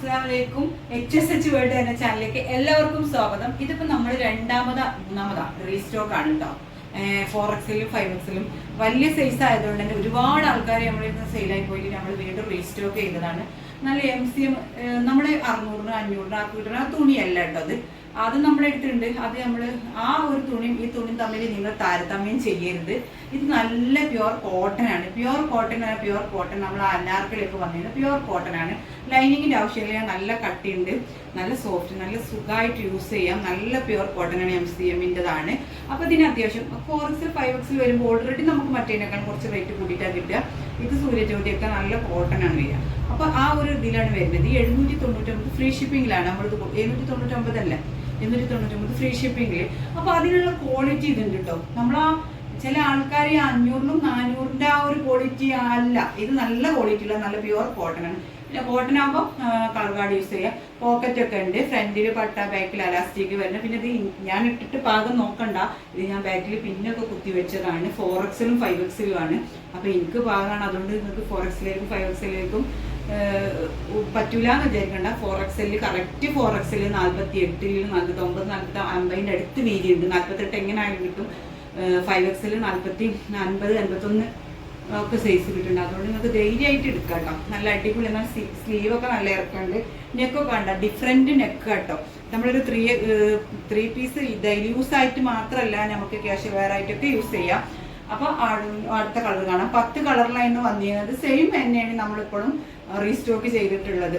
അസ്സലാമലൈക്കും H S H world എന്ന ചാനലിലേക്ക് എല്ലാവർക്കും സ്വാഗതം. ഇതിപ്പോ നമ്മൾ രണ്ടാമതാ മൂന്നാമതാ റീസ്റ്റോക്ക് ആണ് കേട്ടോ ഫോർ എക്സിലും ഫൈവ് എക്സിലും വലിയ സൈസ് ആയതുകൊണ്ട് തന്നെ ഒരുപാട് ആൾക്കാർ നമ്മളിരുന്ന് സെയിലായി പോയിട്ട് നമ്മൾ വീണ്ടും റീസ്റ്റോക്ക് ചെയ്തതാണ്. നല്ല എം സി എം നമ്മുടെ അറുന്നൂറിന് അഞ്ഞൂറിന് ആ തുണിയല്ല കേട്ടോ അത്. അത് നമ്മൾ എടുത്തിട്ടുണ്ട്. അത് നമ്മൾ ആ ഒരു തുണിയും ഈ തുണിയും തമ്മിൽ നിങ്ങൾ താരതമ്യം ചെയ്യരുത്. ഇത് നല്ല പ്യുവർ കോട്ടൺ ആണ്. പ്യുവർ കോട്ടൺ ആണ് പ്യുവർ കോട്ടൺ നമ്മൾ അനാർക്കലേക്ക് വന്നിരുന്നത് പ്യുവർ കോട്ടൺ ആണ്. ലൈനിങ്ങിന്റെ ആവശ്യമില്ല. നല്ല കട്ടിയുണ്ട്. നല്ല സോഫ്റ്റ് നല്ല സുഖമായിട്ട് യൂസ് ചെയ്യാം. നല്ല പ്യുവർ കോട്ടൺ ആണ് എം സി എമ്മിന്റെതാണ് അപ്പോൾ ഇതിന് അത്യാവശ്യം ഫോർ എക്സിൽ ഫൈവ് എക്സിൽ വരുമ്പോൾ ഓൾറെഡി നമുക്ക് മറ്റേതിനേക്കാൾ കുറച്ച് റേറ്റ് കൂട്ടിയിട്ടാണ് കിട്ടുക. ഇത് സൂര്യജ്യോതിയൊക്കെ നല്ല കോട്ടൺ ആണ് വരിക. അപ്പോൾ ആ ഒരു ഇതിലാണ് വരുന്നത്. ഈ എഴുന്നൂറ്റി തൊണ്ണൂറ്റൊമ്പത് ഫ്രീ ഷിപ്പിംഗിലാണ് നമ്മളിത് എഴുന്നൂറ്റി തൊണ്ണൂറ്റൊമ്പതല്ല. എണ്ണൂറ്റി തൊണ്ണൂറ്റൊമ്പത് ഫ്രീ ഷിപ്പിംഗിൽ അപ്പോൾ അതിനുള്ള ക്വാളിറ്റി ഇതുണ്ട് കേട്ടോ നമ്മളാ ചില ആൾക്കാർ ഈ അഞ്ഞൂറിനും നാനൂറിന്റെ ആ ഒരു ക്വാളിറ്റി അല്ല. ഇത് നല്ല ക്വാളിറ്റി ഉള്ള നല്ല പ്യുവർ കോട്ടൺ ആണ്. പിന്നെ കോട്ടൺ ആകുമ്പോൾ കളർ യൂസ് ചെയ്യാം. പോക്കറ്റ് ഒക്കെ ഉണ്ട്. ഫ്രണ്ടിൽ പട്ട ബാക്കിൽ അലാസ്റ്റിക് വരുന്നത് പിന്നെ ഇത് ഞാൻ ഇട്ടിട്ട് പാകം നോക്കണ്ട. ഇത് ഞാൻ ബാക്കിൽ പിന്നൊക്കെ കുത്തി വെച്ചതാണ്. ഫോർ എക്സിലും ഫൈവ് എക്സിലും ആണ്. അപ്പോൾ എനിക്ക് പാകമാണ് അതുകൊണ്ട് നിങ്ങൾക്ക് ഫോർ എക്സിലേക്കും ഫൈവ് എക്സിലേക്കും പറ്റൂല എന്ന് വിചാരിക്കണ്ട. ഫോർ എക്സലിൽ കറക്റ്റ് ഫോർ എക്സലിൽ നാൽപ്പത്തി എട്ടിൽ നാൽപ്പത്തി ഒമ്പത് നാൽപ്പത്തി അമ്പതിന്റെ അടുത്ത് വീതിയുണ്ട്. നാൽപ്പത്തെട്ട് എങ്ങനെ ആയാലും കിട്ടും. ഫൈവ് എക്സലിൽ നാൽപ്പത്തി അൻപത് അൻപത്തൊന്ന് ഒക്കെ സൈസ് കിട്ടുന്നുണ്ട് അതുകൊണ്ട് നിങ്ങൾക്ക് ധൈര്യമായിട്ട് എടുക്കാം കേട്ടോ നല്ല അടിപൊളി എന്നാൽ സ്ലീവ് ഒക്കെ നല്ല ഇറക്കുന്നുണ്ട് നെക്കൊക്കെ കണ്ട ഡിഫറെന്റ് നെക്ക് കേട്ടോ. നമ്മളൊരു three three piece daily use ആയിട്ട് മാത്രമല്ല നമുക്ക് ക്യാഷ് വെയർ ആയിട്ടൊക്കെ യൂസ് ചെയ്യാം. അപ്പോൾ അടുത്ത കളർ കാണാം. പത്ത് കളറിലായിരുന്നു വന്നിരുന്നത്. സെയിം തന്നെയാണ് നമ്മളിപ്പോഴും റീസ്റ്റോക്ക് ചെയ്തിട്ടുള്ളത്.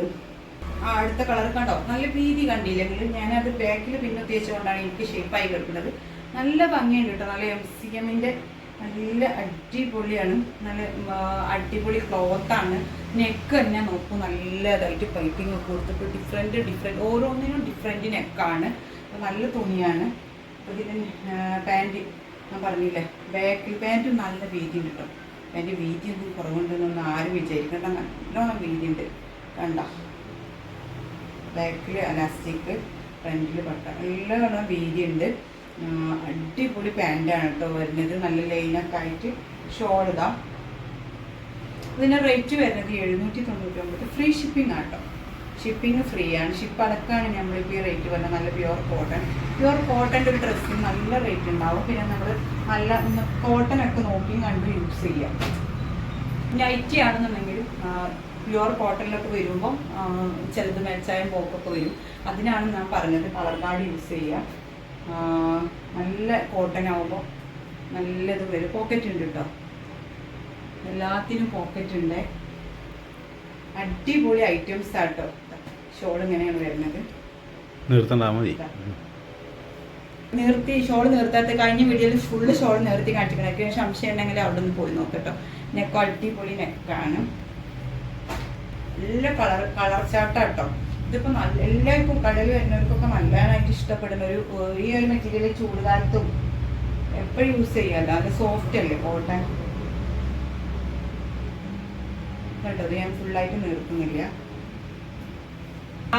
അടുത്ത കളർ കണ്ടോ? നല്ല വീതി കണ്ടില്ലെങ്കിൽ ഞാനത് ബാക്കിൽ പിന്നെ തേച്ചുകൊണ്ടാണ് എനിക്ക് ഷേപ്പായി കിടക്കുന്നത്. നല്ല ഭംഗിയുണ്ട് കേട്ടോ നല്ല എം സി എമ്മിന്റെ നല്ല അടിപൊളിയാണ്. നല്ല അടിപൊളി ക്ലോത്താണ് നെക്ക് തന്നെ നോക്കൂ. നല്ലതായിട്ട് പൈപ്പിംഗ് ഒക്കെ കൊടുത്തിട്ട് ഡിഫറെന്റ് ഡിഫറെന്റ് ഓരോന്നിനും ഡിഫറെന്റ് നെക്കാണ് നല്ല തുണിയാണ്. അപ്പോൾ ഇതിന്റെ പാന്റ് ഞാൻ പറഞ്ഞില്ലേ ബാക്കിൽ പാന്റ് നല്ല വീതി ഉണ്ട് കേട്ടോ പാന്റ് വീതി ഒന്നും കുറവുണ്ടെന്നൊന്നും ആരും വിചാരിക്കണ്ട. നല്ലോണം വീതി ഉണ്ട് കണ്ട ബാക്കിൽ അലാസ്റ്റിക് ഫ്രണ്ടിൽ പട്ട. നല്ലോണം വീതി ഉണ്ട് അടിപൊളി പാന്റാണ് കേട്ടോ വരുന്നത്. നല്ല ലൈനൊക്കെ ആയിട്ട് ഷോൾ ഇടാം ഇതിന്റെ റേറ്റ് വരുന്നത് എഴുന്നൂറ്റി തൊണ്ണൂറ്റി ഒമ്പത് ഫ്രീ ഷിപ്പിംഗ് ആണ് ആട്ടോ ഷിപ്പിംഗ് ഫ്രീ ആണ്. ഷിപ്പ് അടക്കമാണ് നമ്മളിപ്പോൾ ഈ റേറ്റ് വരുന്നത് നല്ല പ്യുവർ കോട്ടൺ പ്യുവർ കോട്ടന്റെ ഒരു ഡ്രസ്സിന് നല്ല റേറ്റ് ഉണ്ടാവും പിന്നെ നമ്മൾ നല്ല കോട്ടൺ ഒക്കെ നോക്കിയും കണ്ട് യൂസ് ചെയ്യാം. നൈറ്റി ആണെന്നുണ്ടെങ്കിൽ പ്യുവർ കോട്ടണിലൊക്കെ വരുമ്പം ആ, ചിലത് മെച്ചായും പോക്കൊക്കെ വരും. അതിനാണ് ഞാൻ പറഞ്ഞത് കളർ കാർഡ് യൂസ് ചെയ്യുക നല്ല കോട്ടൺ ആവുമ്പോൾ നല്ലത് വരും. പോക്കറ്റ് ഉണ്ട് കേട്ടോ എല്ലാത്തിനും പോക്കറ്റ് ഉണ്ട്. അടിപൊളി ഐറ്റംസ് ആട്ടോ ഷോൾ ഇങ്ങനെയാണ് വരുന്നത്. നിർത്തണ്ടാ മതി. നിർത്തി ഷോൾ നിർത്താത്ത കഴിഞ്ഞ വീഡിയോയിൽ ഫുള്ള് ഷോൾ നിർത്തി കാണിച്ചിരിക്കണ. സംശയം ഉണ്ടെങ്കിൽ അവിടെ നിന്ന് പോയി നോക്കട്ടോ നെക്ക് അടിപൊളി നെക്കാണ്. നല്ല കളർ കളർ ചാട്ടാട്ടോ ഇതിപ്പോ നല്ല എല്ലാവർക്കും കടൽ വരുന്നവർക്കൊക്കെ നല്ലതായിട്ട് ഇഷ്ടപ്പെടുന്ന ഒരു ഈ ഒരു മെറ്റീരിയൽ ചൂടുകാലത്തും എപ്പോഴും യൂസ് ചെയ്യാമല്ലോ അത് സോഫ്റ്റ് അല്ലേ കോട്ടൺ? കേട്ടത് ഞാൻ ഫുള്ളായിട്ട് നിർത്തുന്നില്ല.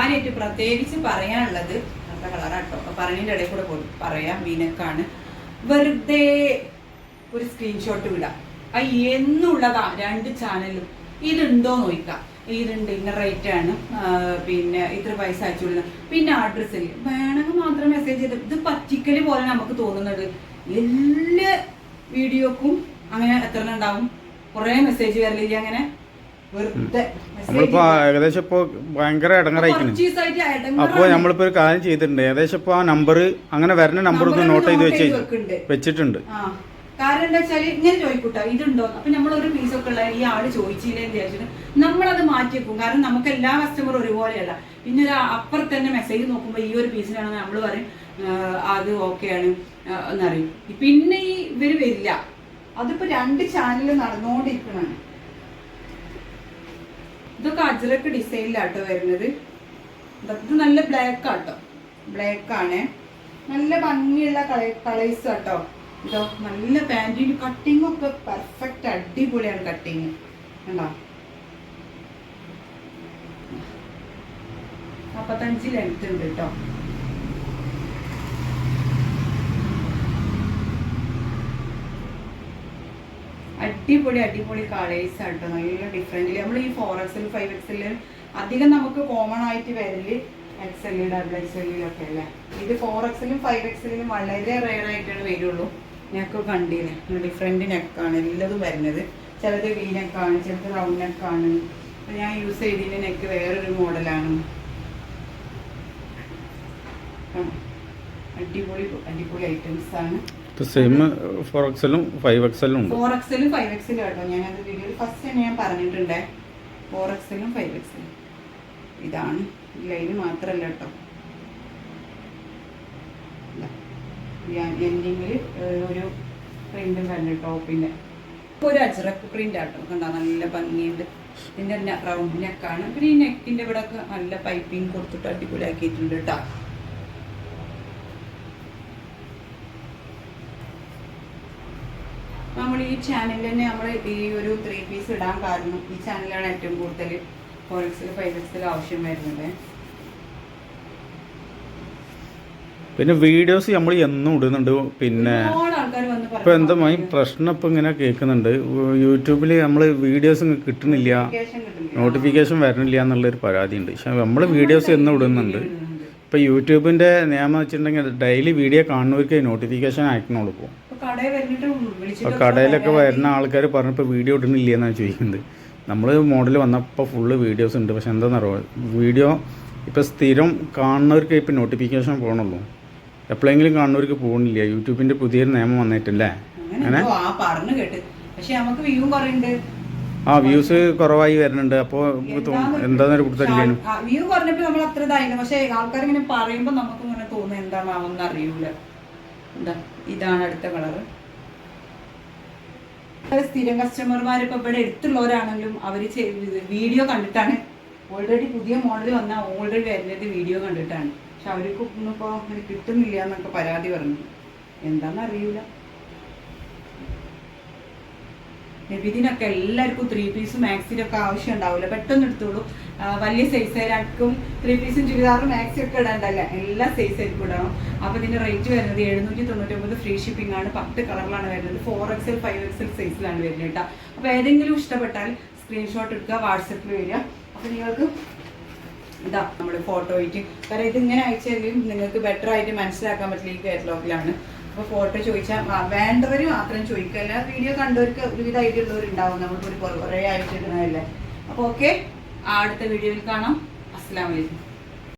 ആരായിട്ട് പ്രത്യേകിച്ച് പറയാനുള്ളത് നല്ല കളറാട്ടോ അപ്പൊ പറഞ്ഞതിന്റെ ഇടയിൽ കൂടെ പോയി പറയാം വീനക്കാണ് വെറുതെ ഒരു സ്ക്രീൻഷോട്ട് വിടാം ആ എന്നുള്ളതാ രണ്ട് ചാനലും ഇതുണ്ടോ നോക്കാം. ഇതുണ്ട് ഇന്ന റേറ്റ് ആണ്. പിന്നെ ഇത്ര പൈസ അയച്ചുള്ള പിന്നെ അഡ്രസ്സിൽ വേണമെങ്കിൽ മാത്രം മെസ്സേജ് ചെയ്ത്. ഇത് പറ്റിക്കൽ പോലെ നമുക്ക് തോന്നുന്നത് എല്ലാ വീഡിയോക്കും അങ്ങനെ എത്ര ഉണ്ടാവും? കുറേ മെസ്സേജ് വരലില്ല അങ്ങനെ? ഏകദേശം ഇപ്പോ ഭയങ്കര. അപ്പോൾ നമ്മളിപ്പോ ഒരു കാര്യം ചെയ്തിട്ടുണ്ട്. ഏകദേശം ഇപ്പൊ ആ നമ്പർ അങ്ങനെ വരുന്ന നമ്പർ ഒന്ന് നോട്ട് ചെയ്ത് വെച്ച് വെച്ചിട്ടുണ്ട്. കാരണം എന്താ വെച്ചാൽ ഇങ്ങനെ ചോദിക്കൂട്ടോ ഇതുണ്ടോ അപ്പൊ നമ്മൾ ഒരു പീസ് ഒക്കെ ഉള്ള ഈ ആൾ ചോദിച്ചില്ലേ എന്ന് വിചാരിച്ചിട്ട് നമ്മളത് മാറ്റി വെക്കും കാരണം നമുക്ക് എല്ലാ കസ്റ്റമറും ഒരുപോലെയല്ല. പിന്നെ ഒരു അപ്പുറത്ത് തന്നെ മെസ്സേജ് നോക്കുമ്പോൾ ഈ ഒരു പീസിനാണെങ്കിൽ നമ്മൾ പറയും അത് ഓക്കെയാണ് എന്നറിയും പിന്നെ ഈ ഇവർ വരില്ല. അതിപ്പോ രണ്ട് ചാനൽ നടന്നുകൊണ്ടിരിക്കണാണ് ഇതൊക്കെ അജ്രക്ക് ഡിസൈനിലാട്ടോ വരുന്നത്. ഇതൊക്കെ നല്ല ബ്ലാക്ക് ആട്ടോ. ബ്ലാക്ക് ആണ്. നല്ല ഭംഗിയുള്ള കളേഴ്സ് ആട്ടോ. ഇതോ നല്ല പാന്റിന് കട്ടിങ് ഒക്കെ പെർഫെക്റ്റ് അടിപൊളിയാണ് കട്ടിങ് കണ്ടോ? നാപ്പത്തഞ്ച് ലെങ്ത് ഉണ്ട് കേട്ടോ അടിപൊളി അടിപൊളി കളേഴ്സ് ആട്ടോ നല്ല ഡിഫറെന്റ് നമ്മൾ ഈ ഫോർ എക്സൽ ഫൈവ് എക്സിൽ അധികം നമുക്ക് കോമൺ ആയിട്ട് വരൽ എക്സൽ ഡബിൾ എക്സലിലൊക്കെ അല്ലേ? ഇത് ഫോർ എക്സലും ഫൈവ് എക്സലിലും വളരെ റയർ ആയിട്ടാണ് വരുള്ളൂ. നെക്ക് കണ്ടിരുന്നു ഡിഫറെന്റ് നെക്കാണ് എല്ലതും വരുന്നത്. ചിലത് വി നെക്കാണ് ചിലത് റൗണ്ട് നെക്കാണ്. അപ്പം ഞാൻ യൂസ് ചെയ്തതിന്റെ നെക്ക് വേറൊരു മോഡലാണ് അടിപൊളി അടിപൊളി ഐറ്റംസ് ആണ്. സെയിം ഫോർ എക്സലും ഫൈവ് എക്സലും ഉണ്ട്. ഫോർ എക്സലും ഫൈവ് എക്സലും കേട്ടോ. ഞാനത് വീഡിയോയിൽ ഫസ്റ്റ് തന്നെ ഞാൻ പറഞ്ഞിട്ടുണ്ടേ. ഫോർ എക്സലും ഫൈവ് എക്സലും ഇതാണ്. ലൈന് മാത്രമല്ല കേട്ടോ. എൻഡിങ്ങിൽ ഒരു പ്രിന്റും കണ്ടു ടോപ്പിന്റെ ഒരു അജ്രക്ക് പ്രിന്റ് ആട്ടോ കണ്ടോ നല്ല ഭംഗിയുണ്ട്. ഇതിന്റെ റൗണ്ട് നെക്കാണ് പിന്നെ ഈ നെക്കിന്റെ ഇവിടെ ഒക്കെ നല്ല പൈപ്പിംഗ് കൊടുത്തിട്ട് അടിപൊളിയാക്കിയിട്ടുണ്ട് കേട്ടോ നമ്മൾ ഈ ചാനലിൽ തന്നെ നമ്മൾ ഈ ഒരു ത്രീ പീസ് ഇടാൻ കാരണം ഈ ചാനലാണ് ഏറ്റവും കൂടുതൽ ഫോർ എക്സിൽ ഫൈവ് എക്സിൽ ആവശ്യം വരുന്നത്. പിന്നെ വീഡിയോസ് നമ്മൾ എന്നും ഇടുന്നുണ്ട്. പിന്നെ ഇപ്പൊ എന്താ ഈ പ്രശ്നം ഇപ്പൊ ഇങ്ങനെ കേൾക്കുന്നുണ്ട്. യൂട്യൂബിൽ നമ്മൾ വീഡിയോസ് കിട്ടുന്നില്ല. നോട്ടിഫിക്കേഷൻ വരണില്ല എന്നുള്ളൊരു പരാതിയുണ്ട്. പക്ഷെ നമ്മൾ വീഡിയോസ് എന്നും ഇടുന്നുണ്ട്. ഇപ്പൊ യൂട്യൂബിന്റെ നിയമം വെച്ചിട്ടുണ്ടെങ്കിൽ ഡെയിലി വീഡിയോ കാണുന്നവർക്ക് നോട്ടിഫിക്കേഷൻ അയക്കണുള്ളൂ ഇപ്പോൾ ഇപ്പൊ ഇപ്പോൾ കടയിലൊക്കെ വരുന്ന ആൾക്കാർ പറഞ്ഞപ്പോൾ വീഡിയോ ഇടുന്നില്ല എന്നാണ് ചോദിക്കുന്നത്. നമ്മൾ മോഡൽ വന്നപ്പോൾ ഫുള്ള് വീഡിയോസ് ഉണ്ട്. പക്ഷെ എന്താണെന്നറിയോ വീഡിയോ ഇപ്പോൾ സ്ഥിരം കാണുന്നവർക്ക് ഇപ്പോൾ നോട്ടിഫിക്കേഷൻ പോകണുള്ളൂ എപ്പോഴെങ്കിലും കാണുന്നവർക്ക് പോകുന്നില്ല. യൂട്യൂബിന്റെ പുതിയൊരു നിയമം വന്നിട്ടില്ലേ അങ്ങനെ ആ പറഞ്ഞു കേട്ട്. പക്ഷെ നമുക്ക് വ്യൂ പറയുന്നുണ്ട് ആ വ്യൂസ് കുറവായി വരുന്നുണ്ട്. അപ്പോ എന്താന്നൊരു കൊടുത്തില്ലേനു വ്യൂ പറഞ്ഞപ്പോ നമ്മൾ അത്ര ഇതായില്ല. പക്ഷെ ആൾക്കാർ ഇങ്ങനെ പറയുമ്പോ നമുക്ക് ഇങ്ങനെ തോന്നുന്നു എന്താണെന്ന് അറിയൂല. എന്താ? ഇതാണ് അടുത്ത കളറ് സ്ഥിരം കസ്റ്റമർമാർ ഇപ്പൊ ഇവിടെ എടുത്തുള്ളവരാണെങ്കിലും അവർ വീഡിയോ കണ്ടിട്ടാണ്. ഓൾറെഡി പുതിയ മോഡൽ വന്ന ഓൾറെഡി വരുന്നത് വീഡിയോ കണ്ടിട്ടാണ്. പക്ഷെ അവർക്ക് ഒന്നും ഇപ്പൊ അങ്ങനെ കിട്ടുന്നില്ല എന്നൊക്കെ പരാതി പറഞ്ഞു. എന്താന്ന് അറിയൂല നബിദിനൊക്കെ എല്ലാവർക്കും ത്രീ പീസും മാക്സിനൊക്കെ ആവശ്യം ഉണ്ടാവില്ല പെട്ടെന്ന് എടുത്തോളൂ. വലിയ സൈസ് സൈസുകാർക്കും ത്രീ പീസും ചുരിദാറും മാക്സി ഒക്കെ ഇടാണ്ടല്ല. എല്ലാ സൈസ് ആയിരിക്കും ഇടണം. അപ്പോൾ ഇതിന്റെ റേറ്റ് വരുന്നത് എഴുന്നൂറ്റി തൊണ്ണൂറ്റി ഒമ്പത് ഫ്രീ ഷിപ്പിംഗ് ആണ്. പത്ത് കളറിലാണ് വരുന്നത്. ഫോർ എക്സൽ ഫൈവ് എക്സൽ സൈസിലാണ് വരുന്നത് കേട്ടോ. അപ്പോൾ ഏതെങ്കിലും ഇഷ്ടപ്പെട്ടാൽ സ്ക്രീൻഷോട്ട് എടുക്കുക വാട്സപ്പിൽ വരിക. അപ്പോൾ നിങ്ങൾക്ക് ഇതാ നമ്മൾ ഫോട്ടോ ആയിട്ട്. കാരണം ഇത് ഇങ്ങനെ അയച്ചെങ്കിലും നിങ്ങൾക്ക് ബെറ്റർ ആയിട്ട് മനസ്സിലാക്കാൻ പറ്റില്ല ഈ കാറ്റലോഗിലാണ് അപ്പോൾ ഫോട്ടോ ചോദിച്ചാൽ വേണ്ടവർ മാത്രം ചോദിക്കല്ല വീഡിയോ കണ്ടവർക്ക് ഒരുവിധ ഐഡിയ ഉള്ളവരുണ്ടാവും. നമ്മളിപ്പോൾ ഒരു കുറേ ആയിട്ട് ഇടുന്നതല്ലേ. അപ്പോൾ ഓക്കെ അടുത്ത വീഡിയോയിൽ കാണാം. അസ്സാം വലൈക്കും